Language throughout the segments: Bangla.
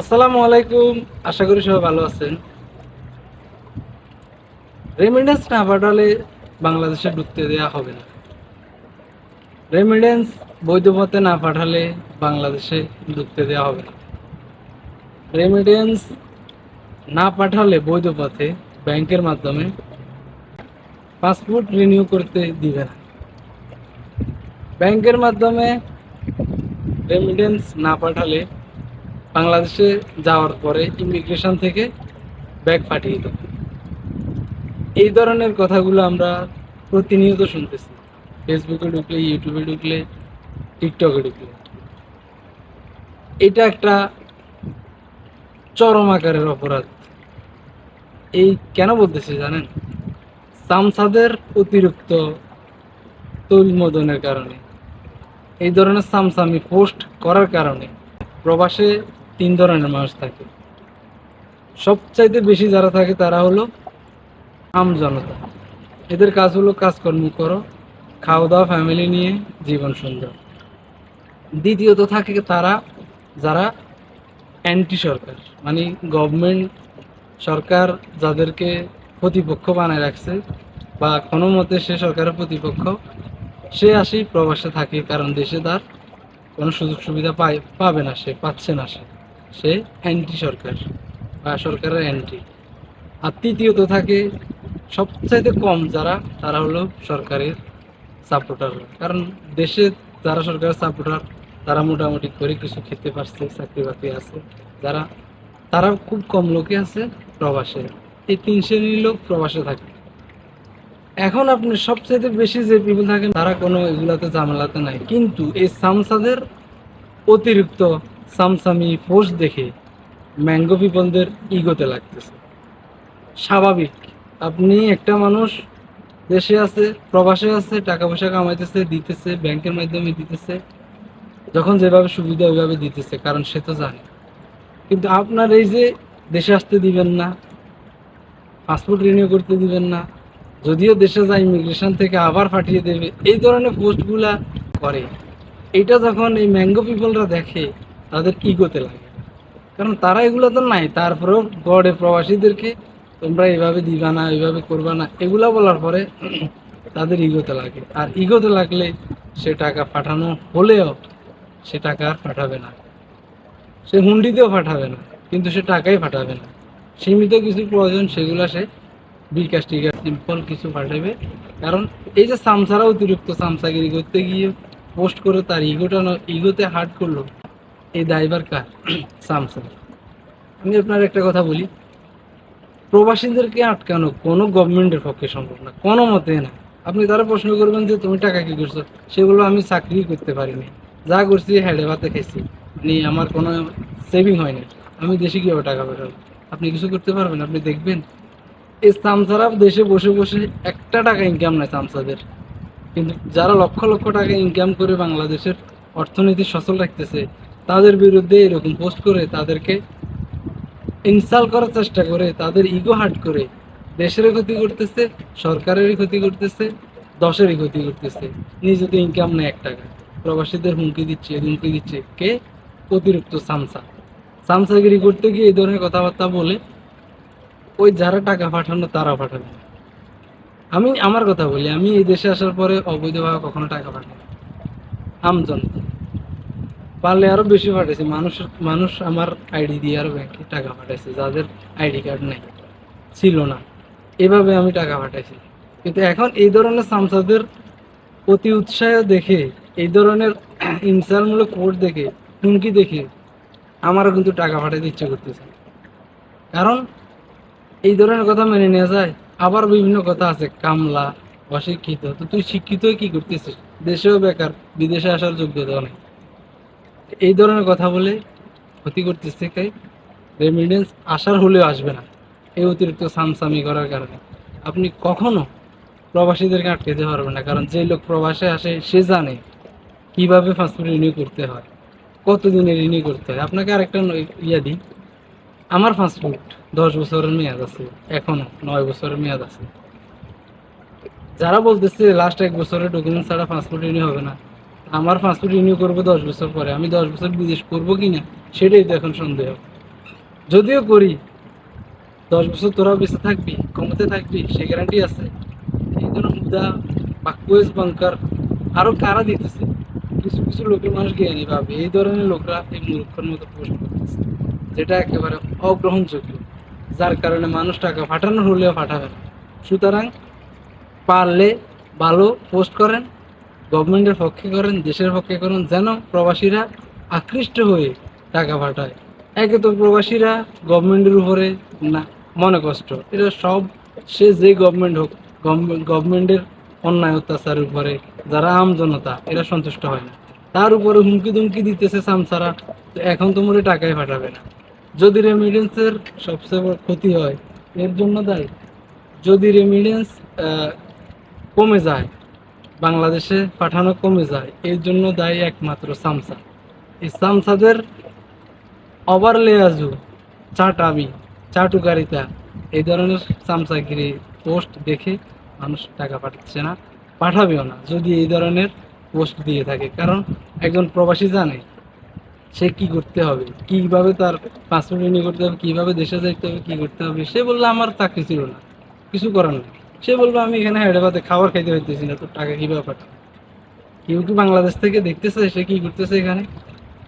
আসসালামু আলাইকুম। আশা করি সবাই ভালো আছেন। রেমিডেন্স না পাঠালে বাংলাদেশে ঢুকতে দেওয়া হবে না। রেমিডেন্স বৈধ পথে না পাঠালে বাংলাদেশে ঢুকতে দেওয়া হবে না। রেমিডেন্স না পাঠালে বৈধ পথে ব্যাংকের মাধ্যমে পাসপোর্ট রিনিউ করতে দিবে না। ব্যাংকের মাধ্যমে রেমিডেন্স না পাঠালে বাংলাদেশে যাওয়ার পরে ইমিগ্রেশন থেকে ব্যাগ পাঠিয়ে দেবে এই ধরনের কথাগুলো আমরা প্রতিনিয়ত শুনতেছি। ফেসবুকে ঢুকলে ইউটিউবে ঢুকলে টিকটকে ঢুকলে। এটা একটা চরম আকারের অপরাধ। এই কেন বলতেছি জানেন? সামসাদের অতিরিক্ত তৈলমোদনের কারণে। এই ধরনের সামসামি পোস্ট করার কারণে। প্রবাসে তিন ধরনের মানুষ থাকে। সবচাইতে বেশি যারা থাকে তারা হলো আম জনতা। এদের কাজ হলো কাজকর্ম করো খাওয়া দাওয়া ফ্যামিলি নিয়ে জীবন সুন্দর। দ্বিতীয়ত থাকে তারা, যারা অ্যান্টি সরকার মানে গভর্নমেন্ট সরকার যাদেরকে প্রতিপক্ষ বানায় রাখছে বা কোনো মতে সে সরকারের প্রতিপক্ষ, সে আসি প্রবাসে থাকে কারণ দেশে তার কোনো সুযোগ সুবিধা পায়, পাবে না সে, পাচ্ছে না সে। সে অ্যান্টি সরকার বা সরকারের অ্যান্টি আর তৃতীয়ত থাকে সবচাইতে কম যারা, তারা হলো সরকারের সাপোর্টার কারণ দেশে যারা সরকারের সাপোর্টার তারা মোটামুটি করে কিছু খেতে পারছে, চাকরি বাকরি আছে। যারা, তারা খুব কম লোকে আছে প্রবাসে। এই তিন শ্রেণির লোক প্রবাসে থাকে। এখন আপনি সবচেয়ে বেশি যে পিপল থাকেন, তারা কোনো এগুলাতে ঝামেলাতে নাই। কিন্তু এই সামসাদের অতিরিক্ত সামসামি পোস্ট দেখে ম্যাঙ্গো পিপলদের ইগোতে লাগতেছে। স্বাভাবিক, আপনি একটা মানুষ দেশে আছে, প্রবাসে আছে, টাকা পয়সা কামাইতেছে, দিতেছে, ব্যাংকের মাধ্যমে দিতেছে, যখন যেভাবে সুবিধা ওইভাবে দিতেছে, কারণ সে তো জানে। কিন্তু আপনার এই যে দেশে আসতে দিবেন না, পাসপোর্ট রিনিউ করতে দিবেন না, যদিও দেশে যায় ইমিগ্রেশন থেকে আবার পাঠিয়ে দেবে, এই ধরনের পোস্টগুলা করে। এটা যখন এই ম্যাঙ্গো পিপলরা দেখে তাদের ইগোতে লাগে? কারণ তারা এগুলো তো নাই, তারপরেও গড়ে প্রবাসীদেরকে তোমরা এইভাবে দিবা না, এইভাবে করবা না, এগুলা বলার পরে তাদের ইগোতে লাগে। আর ইগোতে লাগলে সে টাকা পাঠানো হলেও সে টাকা আর পাঠাবে না। সে হুন্ডিতেও পাঠাবে না, কিন্তু সে টাকাই পাঠাবে না। সীমিত কিছু প্রয়োজন সেগুলো সে বিকাশ টিকাশ সিম্পল কিছু পাঠাবে। কারণ এই যে সামসারা অতিরিক্ত সামসাগিরি করতে গিয়ে পোস্ট করে তার ইগোটা ইগোতে হার্ট করল এই দায়বার কার সামসার আমি আপনার একটা কথা বলি। প্রবাসীদেরকে আটকানো কোনো গভর্নমেন্টের পক্ষে সম্ভব না, কোনো মতে না। আপনি তারা প্রশ্ন করবেন যে, তুমি টাকা কি করছ? সেগুলো আমি চাকরি করতে পারিনি। যা করছি, হেডে ভাতে খেয়েছি মানে আমার কোনো সেভিং হয়নি। আমি দেশে কীভাবে টাকা পাঠাবো আপনি কিছু করতে পারবেন? আপনি দেখবেন? এই সামসারা দেশে বসে বসে একটা টাকা ইনকাম নাই সামসাদের কিন্তু যারা লক্ষ লক্ষ টাকা ইনকাম করে বাংলাদেশের অর্থনীতি সচল রাখতেছে তাদের বিরুদ্ধে এরকম পোস্ট করে তাদেরকে ইনসাল করার চেষ্টা করে, তাদের ইগো হার্ট করে। দেশেরও ক্ষতি করতেছে, সরকারেরই ক্ষতি করতেছে, দশেরই ক্ষতি করতেছে। নিজে তো ইনকাম নেই এক টাকা। প্রবাসীদের হুমকি দিচ্ছে হুমকি দিচ্ছে কে? অতিরিক্ত সামসা। সামসাগিরি করতে গিয়ে এই ধরনের কথাবার্তা বলে ওই যারা টাকা পাঠানো, তারা পাঠাবে আমি, আমার কথা বলি, আমি এই দেশে আসার পরে অবৈধভাবে কখনো টাকা পাঠাই আমজন। পারলে আরও বেশি পাঠাইছে। মানুষ মানুষ আমার আইডি দিয়ে আরও ব্যাংকে টাকা পাঠাইছে, যাদের আইডি কার্ড নাই, ছিল না। এভাবে আমি টাকা পাঠাইছি। কিন্তু এখন এই ধরনের সামসাদের অতি উৎসাহ দেখে, এই ধরনের ইনসালমূলক কোর্ট দেখে, হুমকি দেখে, আমারও কিন্তু টাকা পাঠাতে ইচ্ছে করতেছে। কারণ এই ধরনের কথা মেনে নেওয়া যায়। আবার বিভিন্ন কথা আছে, কামলা, অশিক্ষিত। তো তুই শিক্ষিত হয়ে কি করতেছিস? দেশেও বেকার, বিদেশে আসার যোগ্যতা নেই। এই ধরনের কথা বলে ক্ষতি করতেছে কে রেমিডেন্স আসার হলেও আসবে না। এই অতিরিক্ত সামসামি করার কারণে। আপনি কখনো প্রবাসীদেরকে আটকে দিতে পারবেন না, কারণ যে লোক প্রবাসে আসে, সে জানে কীভাবে পাসপোর্ট রিনিউ করতে হয়, কতদিনে রিনিউ করতে হয়। আপনাকে আরেকটা ইয়া দিই। আমার পাসপোর্ট দশ বছরের মেয়াদ আছে, এখনও নয় বছরের মেয়াদ আছে। যারা বলতেছে লাস্ট এক বছরের ডকুমেন্ট ছাড়া পাসপোর্ট রিনিউ হবে না আমার পাসপোর্ট রিনিউ করব দশ বছর পরে। আমি দশ বছর বিদেশ করব কি না সেটাই তো এখন সন্দেহ। যদিও করি, দশ বছর তোরা বেঁচে থাকবি কমতে থাকবি, সে গ্যারান্টি আছে। এই জন্য হুদা বা কোয়েস বাংকার আরও কারা দিতেছে? কিছু কিছু লোকের মানুষ জ্ঞানী ভাবে। এই ধরনের লোকরা এই মূর্খের মতো পোস্ট করতেছে, যেটা একেবারে অগ্রহণযোগ্য। যার কারণে মানুষ টাকা পাঠানোর হলেও ফাটাবে সুতরাং পারলে ভালো পোস্ট করেন গভর্নমেন্টের পক্ষে করেন, দেশের পক্ষে করেন, যেন প্রবাসীরা আকৃষ্ট হয়ে টাকা পাঠায়। একে তো প্রবাসীরা গভর্নমেন্টের উপরে না, মনে কষ্ট। এটা সব, সে যে গভর্নমেন্ট হোক গভর্নমেন্টের অন্যায় অত্যাচারের উপরে যারা আম জনতা, এরা সন্তুষ্ট হয় না। তার উপরে হুমকি দুমকি দিতেছে সামসারা তো এখন তো মরে টাকাই পাঠাবে না। যদি রেমিডেন্সের সবচেয়ে বড় ক্ষতি হয়, এর জন্য দায়ী। যদি রেমিডেন্স কমে যায় বাংলাদেশে পাঠানো কমে যায়, এর জন্য দায়ী একমাত্র সামসা। এই সামসাদের ওভারলেয়াজু চাটামি চাটুকারিতা, এই ধরনের সামসাগিরি পোস্ট দেখে মানুষ টাকা পাঠাচ্ছে না, পাঠাবেও না, যদি এই ধরনের পোস্ট দিয়ে থাকে। কারণ একজন প্রবাসী জানে সে কি করতে হবে, কীভাবে তার পাসপোর্ট রিনিউ করতে হবে, কীভাবে দেশে যাইতে হবে, কী করতে হবে, সে বললে আমার চাকরি ছিল না, কিছু করার নেই। সে বলব, আমি এখানে হায়দ্রাবাদে খাবার খাইতে পারতেছি না, তোর টাকা কীভাবে ব্যাপার? কেউ কি বাংলাদেশ থেকে দেখতেছে সে কি করতেছে এখানে?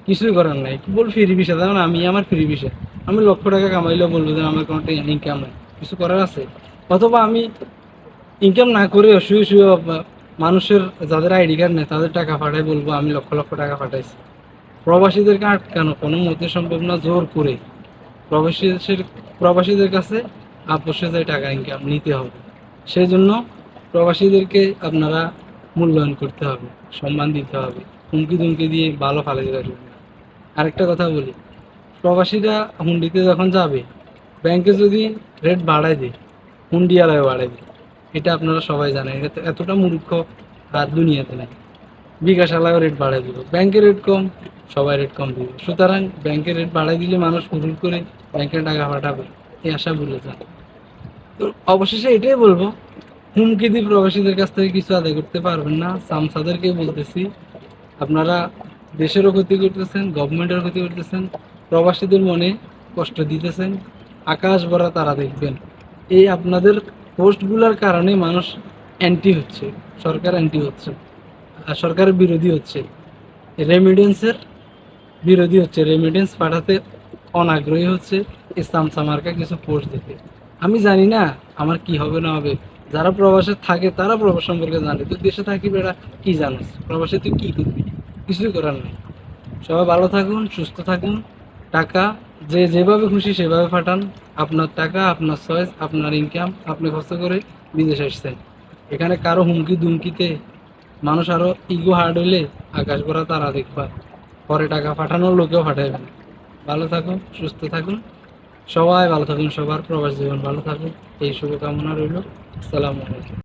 কিছুই করার নাই। বল ফ্রি ভিসা যেমন আমি আমার ফ্রি ভিসা আমি লক্ষ টাকা কামাইলেও বলব যে আমার কোনো ইনকাম নাই। কিছু করার আছে? অথবা আমি ইনকাম না করে শুয়ে শুয়ে মানুষের যাদের আইডি কার্ড নেই, তাদের টাকা পাঠাই বলব, আমি লক্ষ লক্ষ টাকা পাঠাইছি। প্রবাসীদেরকে আটকানো কোনো মতে সম্ভব না, জোর করে। প্রবাসীদের প্রবাসীদের কাছে আপোষে যায় টাকা ইনকাম নিতে হবে। সেই জন্য প্রবাসীদেরকে আপনারা মূল্যায়ন করতে হবে, সম্মান দিতে হবে হুমকি দুমকি দিয়ে ভালো ফালে পারবে আরেকটা কথা বলি, প্রবাসীরা হুন্ডিতে যখন যাবে, ব্যাংকে যদি রেট বাড়ায় দেয় হুন্ডি আলায় বাড়ায় দেয়, এটা আপনারা সবাই জানেন, এটা এতটা মূর্খ আর দুনিয়াতে নাই। বিকাশ আলায়ও রেট বাড়ায় দিল ব্যাংকের রেট কম, সবাই রেট কম দিবে সুতরাং ব্যাংকের রেট বাড়ায় দিলে মানুষ হুড় করে ব্যাংকের টাকা পাঠাবে, এই আশা ভুলে যান। তো অবশেষে এটাই বলব, হুমকি দিয়ে প্রবাসীদের কাছ থেকে কিছু আদায় করতে পারবেন না। সামসাদেরকে বলতেছি, আপনারা দেশেরও ক্ষতি করতেছেন গভর্নমেন্টের ক্ষতি করতেছেন, প্রবাসীদের মনে কষ্ট দিতেছেন, আকাশ ভরা তারা দেখবেন। এই আপনাদের পোস্টগুলোর কারণে মানুষ অ্যান্টি হচ্ছে, সরকার অ্যান্টি হচ্ছে, আর সরকারের বিরোধী হচ্ছে। রেমিডেন্সের বিরোধী হচ্ছে রেমিডেন্স পাঠাতে অনাগ্রহী হচ্ছে ইসলাম সামার্কা কিছু পোস্ট দেখে। আমি জানি না আমার কি হবে, না হবে। যারা প্রবাসে থাকে, তারা প্রবাস সম্পর্কে জানে। তুই দেশে থাকি বেড়া, কি জানিস? প্রবাসে তুই কি করবি? কিছুই করার নেই। সবাই ভালো থাকুন, সুস্থ থাকুন। টাকা, যে যেভাবে খুশি সেভাবে পাঠান। আপনার টাকা, আপনার চয়েস আপনার ইনকাম আপনি খরচ করে বিদেশে এসছেন। এখানে কারও হুমকি, দুমকিতে মানুষ আরও ইগো হার্ড হইলে আকাশ ভরা তারা দেখবা। পরে টাকা পাঠানোর লোকেও পাঠাইবে ভালো থাকুন, সুস্থ থাকুন। সবাই ভালো থাকুন সবার প্রবাস জীবন ভালো থাকুন এই শুভকামনা রইল। আসসালামু আলাইকুম।